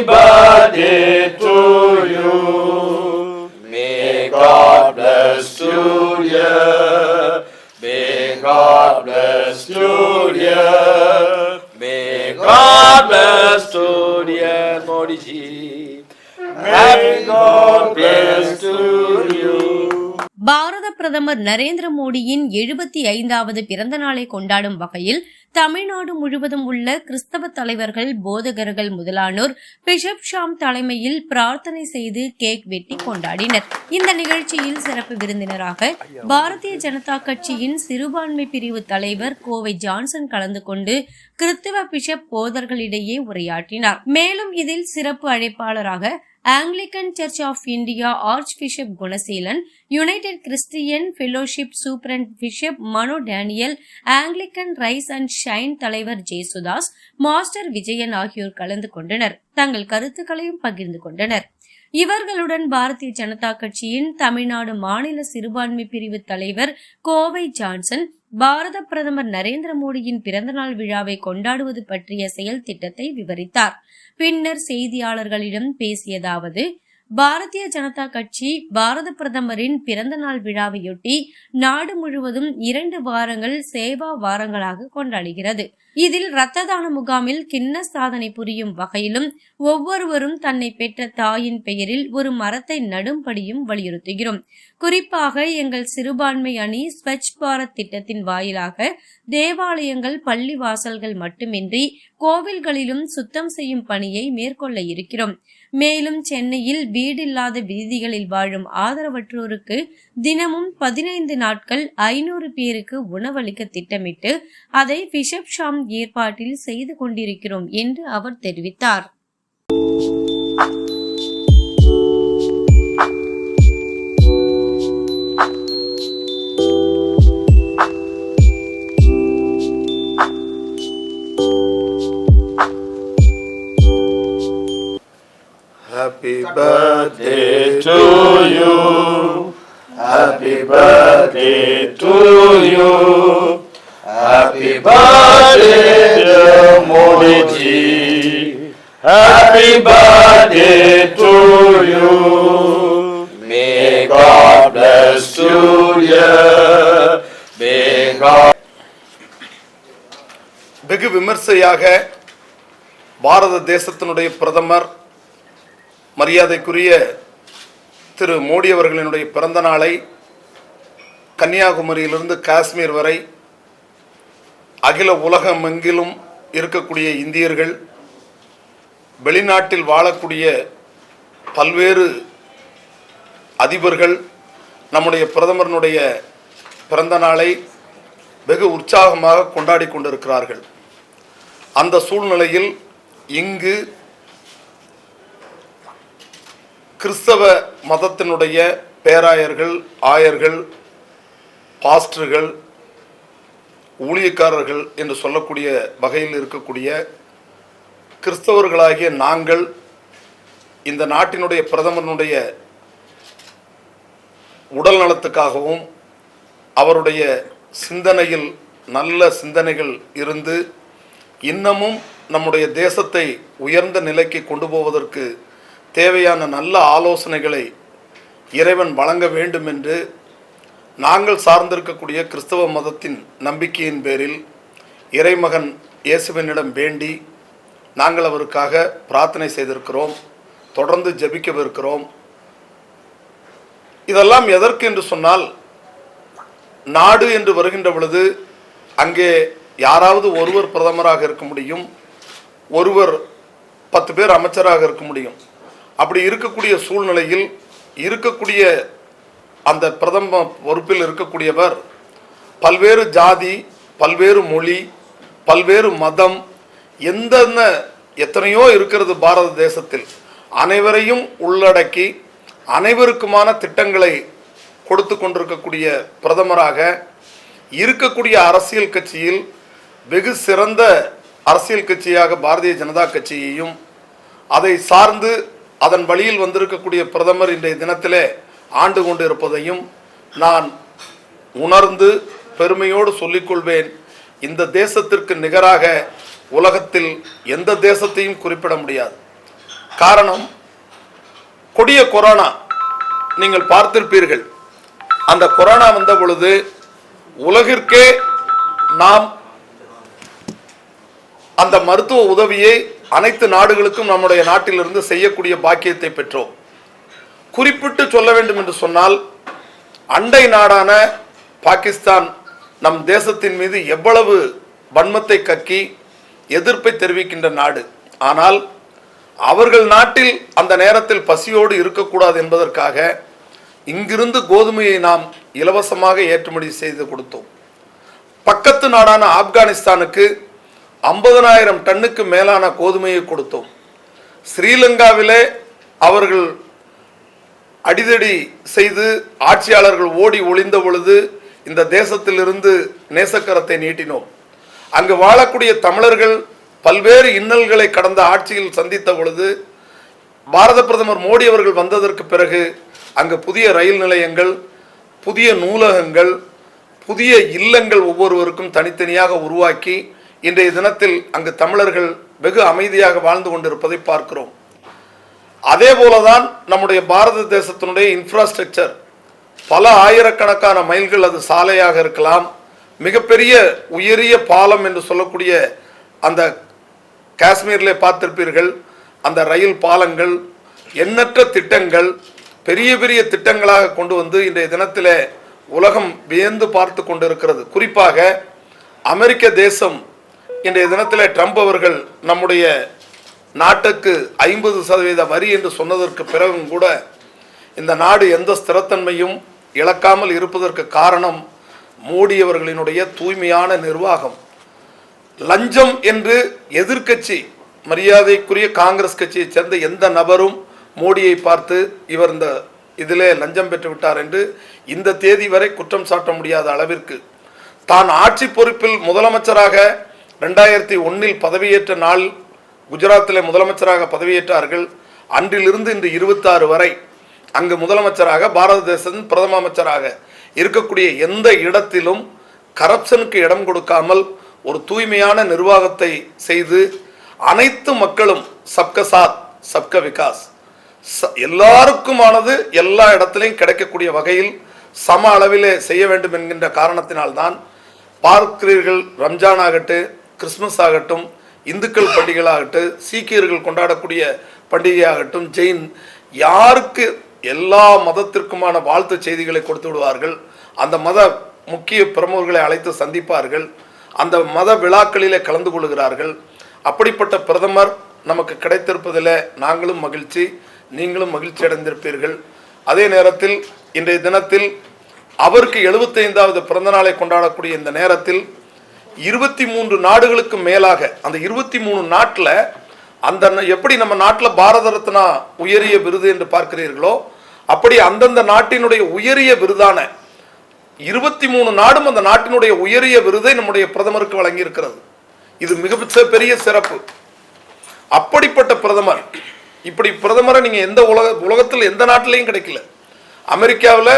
Happy birthday to you. May God bless you, dear. May God bless you, dear. May God bless you, dear Modi ji. May God bless you. பாரத பிரதமர் நரேந்திர மோடியின் எழுபத்தி ஐந்தாவது பிறந்த நாளை கொண்டாடும் வகையில் தமிழ்நாடு முழுவதும் உள்ள கிறிஸ்தவ தலைவர்கள் போதகர்கள் முதலானோர் பிஷப் ஷாம் தலைமையில் பிரார்த்தனை செய்து கேக் வெட்டி கொண்டாடினர். இந்த நிகழ்ச்சியில் சிறப்பு விருந்தினராக பாரதிய ஜனதா கட்சியின் சிறுபான்மை பிரிவு தலைவர் கோவை ஜான்சன் கலந்து கொண்டு கிறிஸ்தவ பிஷப் போதர்களிடையே உரையாற்றினார். மேலும் இதில் சிறப்பு அழைப்பாளராக Anglican church of India archbishop Gunaseelan united Christian fellowship superintendent bishop Mano Daniel Anglican rise and shine தலைவர் ஜெயசுதாஸ் மாஸ்டர் விஜயன் ஆகியோர் கலந்து கொண்டனர். தங்கள் கருத்துக்களையும் பகிர்ந்து கொண்டனர். இவர்களுடன் பாரதிய ஜனதா கட்சியின் தமிழ்நாடு மாநில சிறுபான்மை பிரிவு தலைவர் கோவை ஜான்சன் பாரத பிரதமர் நரேந்திர மோடியின் பிறந்தநாள் விழாவை கொண்டாடுவது பற்றிய செயல் திட்டத்தை விவரித்தார். பின்னர் செய்தியாளர்களிடம் பேசியதாவது பாரதிய ஜனதா கட்சி பாரத பிரதமரின் பிறந்தநாள் விழாவையொட்டி நாடு முழுவதும் இரண்டு வாரங்கள் சேவா வாரங்களாக கொண்டாடுகிறது. இதில் இரத்த தான முகாமில் கிண்ண சாதனை புரியும் வகையிலும் ஒவ்வொருவரும் தன்னை பெற்ற தாயின் பெயரில் ஒரு மரத்தை நடும்படியும் வலியுறுத்துகிறோம். குறிப்பாக எங்கள் சிறுபான்மை அணி ஸ்வச் பாரத் திட்டத்தின் வாயிலாக தேவாலயங்கள் பள்ளி வாசல்கள் மட்டுமின்றி கோவில்களிலும் சுத்தம் செய்யும் பணியை மேற்கொள்ள இருக்கிறோம். மேலும் சென்னையில் வீடில்லாத வீதிகளில் வாழும் ஆதரவற்றோருக்கு தினமும் பதினைந்து நாட்கள் ஐநூறு பேருக்கு உணவளிக்க திட்டமிட்டு அதை பிஷப் ஷாம் ஏற்பாட்டில் செய்து கொண்டிருக்கிறோம் என்று அவர் தெரிவித்தார் Happy birthday birthday to you. Happy birthday to you. Happy birthday, dear Modi. Happy birthday to you. May God bless you, dear. May God. வெகு விமர்சையாக பாரத தேசத்தினுடைய பிரதமர் மரியாதைக்குரிய திரு மோடி அவர்களினுடைய பிறந்த நாளை கன்னியாகுமரியிலிருந்து காஷ்மீர் வரை அகில உலகமெங்கிலும் இருக்கக்கூடிய இந்தியர்கள் வெளிநாட்டில் வாழக்கூடிய பல்வேறு அதிபர்கள் நம்முடைய பிரதமரனுடைய பிறந்த நாளை வெகு உற்சாகமாக கொண்டாடி கொண்டிருக்கிறார்கள். அந்த சூழ்நிலையில் இங்கு கிறிஸ்தவ மதத்தினுடைய பேராயர்கள் ஆயர்கள் பாஸ்டர்கள் ஊழியக்காரர்கள் என்று சொல்லக்கூடிய வகையில் இருக்கக்கூடிய கிறிஸ்தவர்களாகிய நாங்கள் இந்த நாட்டினுடைய பிரதமனுடைய உடல் நலத்துக்காகவும் அவருடைய சிந்தனையில் நல்ல சிந்தனைகள் இருந்து இன்னமும் நம்முடைய தேசத்தை உயர்ந்த நிலைக்கு கொண்டு போவதற்கு தேவையான நல்ல ஆலோசனைகளை இறைவன் வழங்க வேண்டும் என்று நாங்கள் சார்ந்திருக்கக்கூடிய கிறிஸ்தவ மதத்தின் நம்பிக்கையின் பேரில் இறைமகன் இயேசுவினிடம் வேண்டி நாங்கள் அவருக்காக பிரார்த்தனை செய்திருக்கிறோம் தொடர்ந்து ஜெபிக்கவிருக்கிறோம். இதெல்லாம் எதற்கு என்று சொன்னால் நாடு என்று வருகின்ற பொழுது அங்கே யாராவது ஒருவர் பிரதமராக இருக்க முடியும் ஒருவர் பத்து பேர் அமைச்சராக இருக்க முடியும். அப்படி இருக்கக்கூடிய சூழ்நிலையில் இருக்கக்கூடிய அந்த பிரதம பொறுப்பில் இருக்கக்கூடியவர் பல்வேறு ஜாதி பல்வேறு மொழி பல்வேறு மதம் எந்தெந்த எத்தனையோ இருக்கிறது பாரத தேசத்தில் அனைவரையும் உள்ளடக்கி அனைவருக்குமான திட்டங்களை கொடுத்து கொண்டிருக்கக்கூடிய பிரதமராக இருக்கக்கூடிய அரசியல் கட்சியில் வெகு சிறந்த அரசியல் கட்சியாக பாரதிய ஜனதா கட்சியையும் அதை சார்ந்து அதன் வழியில் வந்திருக்கக்கூடிய பிரதமர் இன்றைய தினத்திலே ஆண்டு கொண்டு இருப்பதையும் நான் உணர்ந்து பெருமையோடு சொல்லிக்கொள்வேன். இந்த தேசத்திற்கு நிகராக உலகத்தில் எந்த தேசத்தையும் குறிப்பிட முடியாது. காரணம் கொடிய கொரோனா நீங்கள் பார்த்திருப்பீர்கள். அந்த கொரோனா வந்த பொழுது உலகிற்கே நாம் அந்த மருத்துவ உதவியை அனைத்து நாடுகளுக்கும் நம்முடைய நாட்டிலிருந்து செய்யக்கூடிய பாக்கியத்தை பெற்றோம். குறிப்பிட்டு சொல்ல வேண்டும் என்று சொன்னால் அண்டை நாடான பாகிஸ்தான் நம் தேசத்தின் மீது எவ்வளவு வன்மத்தை கக்கி எதிர்ப்பை தெரிவிக்கின்ற நாடு. ஆனால் அவர்கள் நாட்டில் அந்த நேரத்தில் பசியோடு இருக்கக்கூடாது என்பதற்காக இங்கிருந்து கோதுமையை நாம் இலவசமாக ஏற்றுமதி செய்து கொடுத்தோம். பக்கத்து நாடான ஆப்கானிஸ்தானுக்கு ஐம்பதனாயிரம் டன்னுக்கு மேலான கோதுமையை கொடுத்தோம். ஸ்ரீலங்காவிலே அவர்கள் அடிதடி செய்து ஆட்சியாளர்கள் ஓடி ஒளிந்த பொழுது இந்த தேசத்திலிருந்து நேசக்கரத்தை நீட்டினோம். அங்கு வாழக்கூடிய தமிழர்கள் பல்வேறு இன்னல்களை கடந்த ஆட்சியில் சந்தித்த பொழுது பாரத பிரதமர் மோடி அவர்கள் வந்ததற்கு பிறகு அங்கு புதிய ரயில் நிலையங்கள் புதிய நூலகங்கள் புதிய இல்லங்கள் ஒவ்வொருவருக்கும் தனித்தனியாக உருவாக்கி இன்றைய தினத்தில் அங்கு தமிழர்கள் வெகு அமைதியாக வாழ்ந்து கொண்டிருப்பதை பார்க்கிறோம். அதே போல தான் நம்முடைய பாரத தேசத்தினுடைய இன்ஃப்ராஸ்ட்ரக்சர் பல ஆயிரக்கணக்கான மைல்கள் அது சாலையாக இருக்கலாம். மிகப்பெரிய உயரிய பாலம் என்று சொல்லக்கூடிய அந்த காஷ்மீரில் பார்த்திருப்பீர்கள். அந்த ரயில் பாலங்கள் எண்ணற்ற திட்டங்கள் பெரிய பெரிய திட்டங்களாக கொண்டு வந்து இன்றைய தினத்தில் உலகம் வியந்து பார்த்து கொண்டிருக்கிறது. குறிப்பாக அமெரிக்க தேசம் இன்றைய தினத்தில் ட்ரம்ப் அவர்கள் நம்முடைய நாட்டுக்கு ஐம்பது சதவீத வரி என்று சொன்னதற்கு பிறகும் கூட இந்த நாடு எந்த ஸ்திரத்தன்மையும் இழக்காமல் இருப்பதற்கு காரணம் மோடியவர்களினுடைய தூய்மையான நிர்வாகம். லஞ்சம் என்று எதிர்க்கட்சி மரியாதைக்குரிய காங்கிரஸ் கட்சியைச் சேர்ந்த எந்த நபரும் மோடியை பார்த்து இவர் இந்த இதிலே லஞ்சம் பெற்று விட்டார் என்று இந்த தேதி வரை குற்றம் சாட்ட முடியாத அளவிற்கு. தான் ஆட்சி பொறுப்பில் முதலமைச்சராக ரெண்டாயிரத்தி ஒன்னில் பதவியேற்ற நாள் குஜராத்தில் முதலமைச்சராக பதவியேற்றார்கள். அன்றிலிருந்து இன்று இருபத்தாறு வரை அங்கு முதலமைச்சராக பாரத தேசத்தின் பிரதம அமைச்சராக இருக்கக்கூடிய எந்த இடத்திலும் கரப்ஷனுக்கு இடம் கொடுக்காமல் ஒரு தூய்மையான நிர்வாகத்தை செய்து அனைத்து மக்களும் சப்க சாத் சப்க விகாஸ் எல்லாருக்குமானது எல்லா இடத்திலையும் கிடைக்கக்கூடிய வகையில் சம அளவிலே செய்ய வேண்டும் என்கின்ற காரணத்தினால்தான் பார்க்கிறீர்கள். ரம்ஜான் ஆகட்டும் கிறிஸ்மஸ் ஆகட்டும் இந்துக்கள் பண்டிகைகளாகட்டும் சீக்கியர்கள் கொண்டாடக்கூடிய பண்டிகையாகட்டும் ஜெயின் யாருக்கு எல்லா மதத்திற்குமான வாழ்த்து செய்திகளை கொடுத்து விடுவார்கள் அந்த மத முக்கிய பிரமுகர்களை அழைத்து சந்திப்பார்கள் அந்த மத விழாக்களிலே கலந்து கொள்கிறார்கள். அப்படிப்பட்ட பிரதமர் நமக்கு கிடைத்திருப்பதில் நாங்களும் மகிழ்ச்சி நீங்களும் மகிழ்ச்சி அடைந்திருப்பீர்கள். அதே நேரத்தில் இன்றைய தினத்தில் அவருக்கு எழுபத்தைந்தாவது பிறந்த நாளை கொண்டாடக்கூடிய இந்த நேரத்தில் இருபத்தி மூன்று நாடுகளுக்கு மேலாக அந்த இருபத்தி மூணு நாட்டில் அந்த எப்படி நம்ம நாட்டில் பாரத ரத்னா உயரிய விருது என்று பார்க்கிறீர்களோ அப்படி அந்தந்த நாட்டினுடைய உயரிய விருதான இருபத்தி மூணு நாடும் அந்த நாட்டினுடைய உயரிய விருதை நம்முடைய பிரதமருக்கு வழங்கியிருக்கிறது. இது மிக பெரிய சிறப்பு. அப்படிப்பட்ட பிரதமர் இப்படி பிரதமரை நீங்கள் எந்த உலக உலகத்தில் எந்த நாட்டிலையும் கிடைக்கல. அமெரிக்காவில்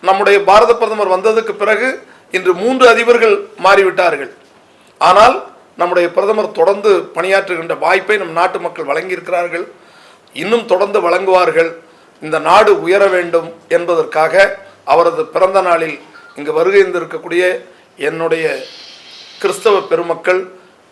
நம்முடைய பாரத பிரதமர் வந்ததுக்கு பிறகு இன்று மூன்று அதிபர்கள் மாறிவிட்டார்கள். ஆனால் நம்முடைய பிரதமர் தொடர்ந்து பணியாற்றுகின்ற வாய்ப்பை நம் நாட்டு மக்கள் வழங்கியிருக்கிறார்கள். இன்னும் தொடர்ந்து வழங்குவார்கள். இந்த நாடு உயர வேண்டும் என்பதற்காக அவரது பிறந்த நாளில் இங்கு வருகை என்னுடைய கிறிஸ்தவ பெருமக்கள்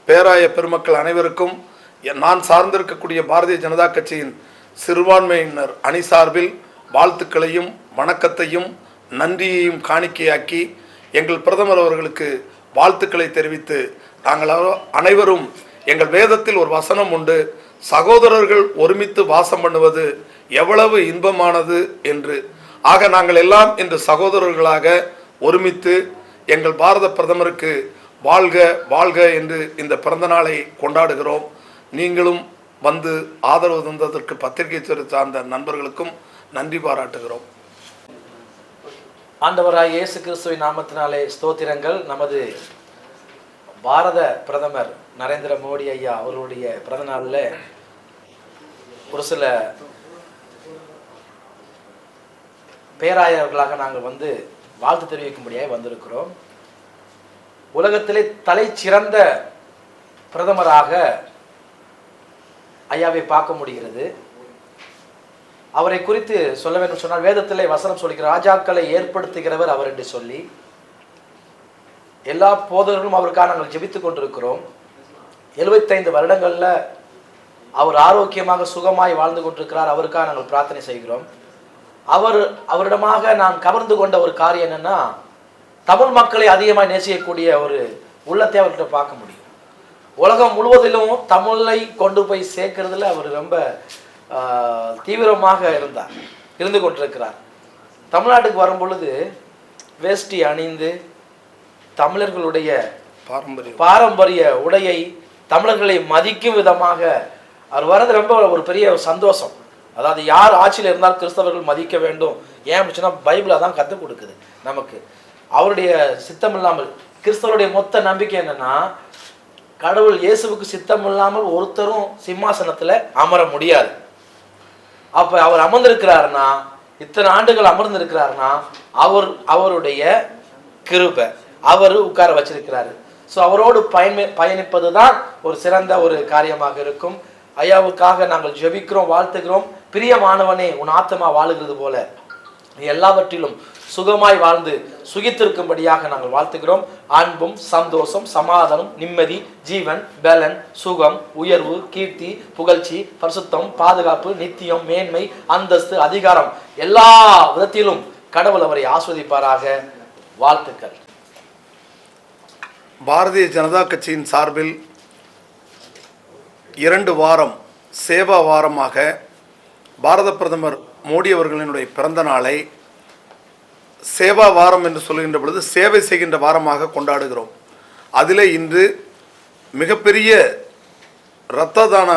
பேராய பெருமக்கள் அனைவருக்கும் எ- நான் சார்ந்திருக்கக்கூடிய பாரதிய ஜனதா கட்சியின் சிறுபான்மையினர் அணி சார்பில் வாழ்த்துக்களையும் வணக்கத்தையும் நன்றியையும் காணிக்கையாக்கி எங்கள் பிரதமர் அவர்களுக்கு வாழ்த்துக்களை தெரிவித்து நாங்கள் அவ- அனைவரும் எங்கள் வேதத்தில் ஒரு வசனம் உண்டு. சகோதரர்கள் ஒருமித்து வாசம் பண்ணுவது எவ்வளவு இன்பமானது என்று. ஆக நாங்கள் எல்லாம் இன்று சகோதரர்களாக ஒருமித்து எங்கள் பாரத பிரதமருக்கு வாழ்க வாழ்க என்று இந்த பிறந்த நாளை கொண்டாடுகிறோம். நீங்களும் வந்து ஆதரவு தந்ததற்கு பத்திரிகை துறை சார்ந்த நண்பர்களுக்கும் நன்றி பாராட்டுகிறோம். ஆண்டவராய் இயேசு கிறிஸ்துவின் நாமத்தினாலே ஸ்தோத்திரங்கள். நமது பாரத பிரதமர் நரேந்திர மோடி ஐயா அவர்களுடைய பிறந்த நாளில் ஒரு சில பேராயர்களாக நாங்கள் வந்து வாழ்த்து தெரிவிக்கும்படியாக வந்திருக்கிறோம். உலகத்திலே தலை சிறந்த பிரதமராக ஐயாவை பார்க்க முடிகிறது. அவரை குறித்து சொல்ல வேண்டும் சொன்னால் வேதத்திலே வசனம் சொல்லிக்கிற ராஜாக்களை ஏற்படுத்துகிறவர் அவர் என்று சொல்லி எல்லா போதர்களும் அவருக்காக நாங்கள் ஜெபித்துக் கொண்டிருக்கிறோம். எழுபத்தைந்து வருடங்களில் அவர் ஆரோக்கியமாக சுகமாய் வாழ்ந்து கொண்டிருக்கிறார். அவருக்காக நாங்கள் பிரார்த்தனை செய்கிறோம். அவர் அவரிடமாக நான் கவர்ந்து கொண்ட ஒரு காரியம் என்னன்னா தமிழ் மக்களை அதிகமாக நேசிக்கக்கூடிய ஒரு உள்ளத்தை அவர்கிட்ட பார்க்க முடியும். உலகம் முழுவதிலும் தமிழை கொண்டு போய் சேர்க்கறதுல அவர் ரொம்ப தீவிரமாக இருந்தார் இருந்து கொண்டிருக்கிறார். தமிழ்நாட்டுக்கு வரும் பொழுது வேஷ்டி அணிந்து தமிழர்களுடைய பாரம்பரியம். பாரம்பரிய உடையை தமிழர்களை மதிக்கும் விதமாக அவர் வர்றது ரொம்ப ஒரு பெரிய சந்தோஷம். அதாவது யார் ஆட்சியில் இருந்தால் கிறிஸ்தவர்கள் மதிக்க வேண்டும். ஏன் அப்படின்னா பைபிள் அதான் கற்றுக் கொடுக்குது நமக்கு. அவருடைய சித்தம் இல்லாமல் கிறிஸ்தவருடைய மொத்த நம்பிக்கை என்னன்னா கடவுள் இயேசுவுக்கு சித்தம் இல்லாமல் ஒருத்தரும் சிம்மாசனத்துல அமர முடியாது. அப்ப அவர் அமர்ந்திருக்கிறாருன்னா இத்தனை ஆண்டுகள் அமர்ந்திருக்கிறாருன்னா அவர் அவருடைய கிருபை அவர் உட்கார வச்சிருக்கிறாரு. ஸோ அவரோடு பயணி பயணிப்பது தான் ஒரு சிறந்த ஒரு காரியமாக இருக்கும். ஐயாவுக்காக நாங்கள் ஜெபிக்கிறோம் வாழ்த்துகிறோம். பிரியமானவனே உன் ஆத்மா வாழுகிறது போல. எல்லாவற்றிலும் சுகமாய் வாழ்ந்து சுகித்திருக்கும்படியாக நாங்கள் வாழ்த்துகிறோம். அன்பும் சந்தோஷம் சமாதானம் நிம்மதி ஜீவன் பலன் சுகம் உயர்வு கீர்த்தி புகழ்ச்சி பரிசுத்தம் பாதுகாப்பு நித்தியம் மேன்மை அந்தஸ்து அதிகாரம் எல்லா விதத்திலும் கடவுள் அவரை ஆஸ்வதிப்பாராக. வாழ்த்துக்கள். பாரதிய ஜனதா கட்சியின் சார்பில் இரண்டு வாரம் சேவா வாரமாக பாரத பிரதமர் மோடி அவர்களினுடைய பிறந்த நாளை சேவா வாரம் என்று சொல்கின்ற பொழுது சேவை செய்கின்ற வாரமாக கொண்டாடுகிறோம். அதில் இன்று மிகப்பெரிய இரத்த தான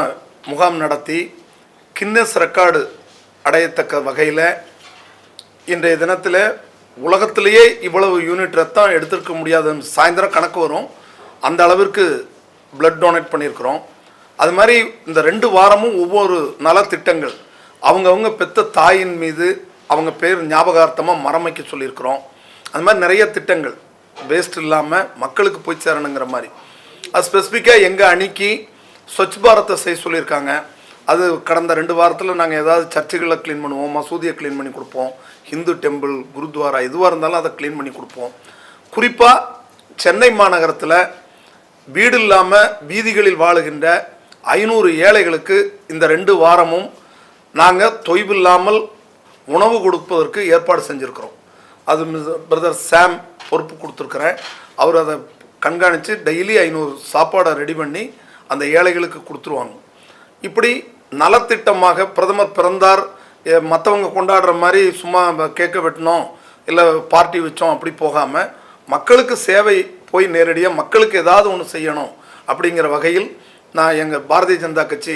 முகாம் நடத்தி கின்னஸ் ரெக்கார்டு அடையத்தக்க வகையில் இன்றைய தினத்தில் உலகத்திலேயே இவ்வளவு யூனிட் ரத்தம் எடுத்திருக்க முடியாது சாயந்தரம் கணக்கு வரும். அந்த அளவிற்கு பிளட் டொனேட் பண்ணியிருக்கிறோம். அது மாதிரி இந்த ரெண்டு வாரமும் ஒவ்வொரு நலத்திட்டங்கள். அவங்கவுங்க பெத்த தாயின் மீது அவங்க பேர் ஞாபகார்த்தமாக மரம் வைக்க சொல்லியிருக்கிறோம். அது மாதிரி நிறைய திட்டங்கள். வேஸ்ட் இல்லாமல் மக்களுக்கு போய் சேரணுங்கிற மாதிரி. அது ஸ்பெசிஃபிக்காக எங்கள் அணிக்கு ஸ்வச் பாரத்தை செய்ய சொல்லியிருக்காங்க. அது கடந்த ரெண்டு வாரத்தில் நாங்கள் ஏதாவது சர்ச்சுகளை க்ளீன் பண்ணுவோம் மசூதியை க்ளீன் பண்ணி கொடுப்போம். ஹிந்து டெம்பிள் குருத்வாரா எதுவாக இருந்தாலும் அதை க்ளீன் பண்ணி கொடுப்போம். குறிப்பாக சென்னை மாநகரத்தில் வீடு இல்லாமல் வீதிகளில் வாழுகின்ற ஐநூறு ஏழைகளுக்கு இந்த ரெண்டு வாரமும் நாங்கள் தொய்வில்லாமல் உணவு கொடுப்பதற்கு ஏற்பாடு செஞ்சுருக்கிறோம். அது பிரதர் சாம் பொறுப்பு கொடுத்துருக்குறேன். அவர் அதை கண்காணித்து டெய்லி ஐநூறு சாப்பாடை ரெடி பண்ணி அந்த ஏழைகளுக்கு கொடுத்துருவாங்க. இப்படி நலத்திட்டமாக பிரதமர் பிறந்தார். மற்றவங்க கொண்டாடுற மாதிரி சும்மா கேட்க வெட்டினோம் இல்லை பார்ட்டி வச்சோம் அப்படி போகாமல் மக்களுக்கு சேவை போய் நேரடியாக மக்களுக்கு ஏதாவது ஒன்று செய்யணும் அப்படிங்கிற வகையில் நான் எங்கள் பாரதிய ஜனதா கட்சி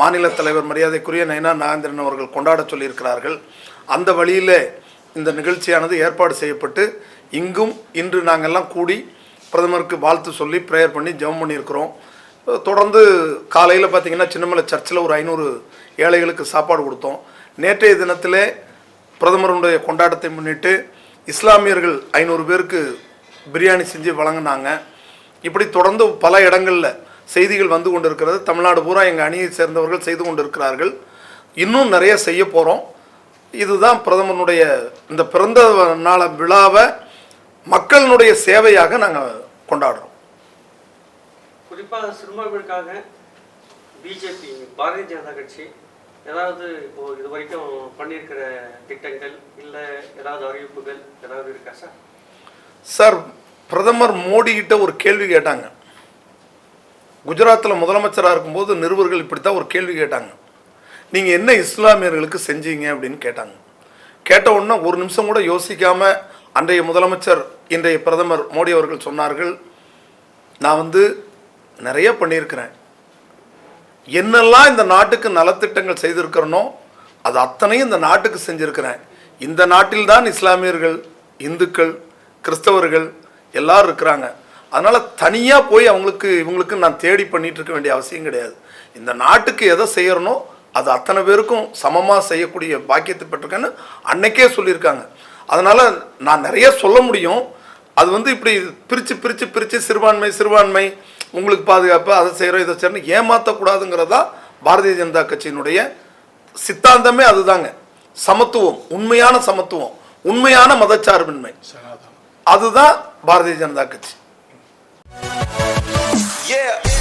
மாநில தலைவர் மரியாதைக்குரிய நயனா நாகேந்திரன் அவர்கள் கொண்டாட சொல்லியிருக்கிறார்கள். அந்த வழியில் இந்த நிகழ்ச்சியானது ஏற்பாடு செய்யப்பட்டு இங்கும் இன்று நாங்கள்லாம் கூடி பிரதமருக்கு வாழ்த்து சொல்லி ப்ரேயர் பண்ணி ஜெபம் பண்ணியிருக்கிறோம். தொடர்ந்து காலையில் பார்த்தீங்கன்னா சின்னமலை சர்ச்சில் ஒரு ஐநூறு ஏழைகளுக்கு சாப்பாடு கொடுத்தோம். நேற்றைய தினத்திலே பிரதமருடைய கொண்டாட்டத்தை முன்னிட்டு இஸ்லாமியர்கள் ஐநூறு பேருக்கு பிரியாணி செஞ்சு வழங்கினாங்க. இப்படி தொடர்ந்து பல இடங்களில் செய்திகள் வந்து கொண்டிருக்கிறது. தமிழ்நாடு பூரா எங்கள் அணியை சேர்ந்தவர்கள் செய்து கொண்டிருக்கிறார்கள். இன்னும் நிறைய செய்ய போகிறோம் இதுதான் பிரதமருடைய இந்த பிறந்த நாள விழாவை மக்களினுடைய சேவையாக நாங்கள் கொண்டாடுறோம். குறிப்பாக சிறுபான்மையினருக்காக பிஜேபி பாரதிய ஜனதா கட்சி ஏதாவது இப்போ இது வரைக்கும் பண்ணியிருக்கிற திட்டங்கள் இல்லை ஏதாவது அறிவிப்புகள் ஏதாவது இருக்கா சார்? சார் பிரதமர் மோடி கிட்ட ஒரு கேள்வி கேட்டாங்க. குஜராத்தில் முதலமைச்சராக இருக்கும்போது நிருபர்கள் இப்படித்தான் ஒரு கேள்வி கேட்டாங்க. நீங்கள் என்ன இஸ்லாமியர்களுக்கு செஞ்சீங்க அப்படின்னு கேட்டாங்க. கேட்ட உடனே ஒரு நிமிஷம் கூட யோசிக்காமல் அன்றைய முதலமைச்சர் இன்றைய பிரதமர் மோடி அவர்கள் சொன்னார்கள் நான் வந்து நிறைய பண்ணியிருக்கிறேன். என்னெல்லாம் இந்த நாட்டுக்கு நலத்திட்டங்கள் செய்திருக்கிறனோ அது அத்தனையும் இந்த நாட்டுக்கு செஞ்சுருக்கிறேன். இந்த நாட்டில்தான் இஸ்லாமியர்கள் இந்துக்கள் கிறிஸ்தவர்கள் எல்லாரும் இருக்கிறாங்க. அதனால் தனியாக போய் அவங்களுக்கு இவங்களுக்கு நான் தேடி பண்ணிட்டு இருக்க வேண்டிய அவசியம் கிடையாது. இந்த நாட்டுக்கு எதை செய்யறனோ அது அத்தனை பேருக்கும் சமமாக செய்யக்கூடிய பாக்கியத்தை பெற்றிருக்கேன்னு அன்னைக்கே சொல்லியிருக்காங்க. அதனால் நான் நிறைய சொல்ல முடியும். அது வந்து இப்படி பிரித்து பிரித்து பிரித்து சிறுபான்மை சிறுபான்மை உங்களுக்கு பாதுகாப்பு அதை செய்கிறோம் இதை செய்யணும் ஏமாற்றக்கூடாதுங்கிறது பாரதிய ஜனதா கட்சியினுடைய சித்தாந்தமே அதுதாங்க. சமத்துவம் உண்மையான சமத்துவம் உண்மையான மதச்சார்பின்மை. அதுதான் பாரதிய ஜனதா கட்சி. Yeah.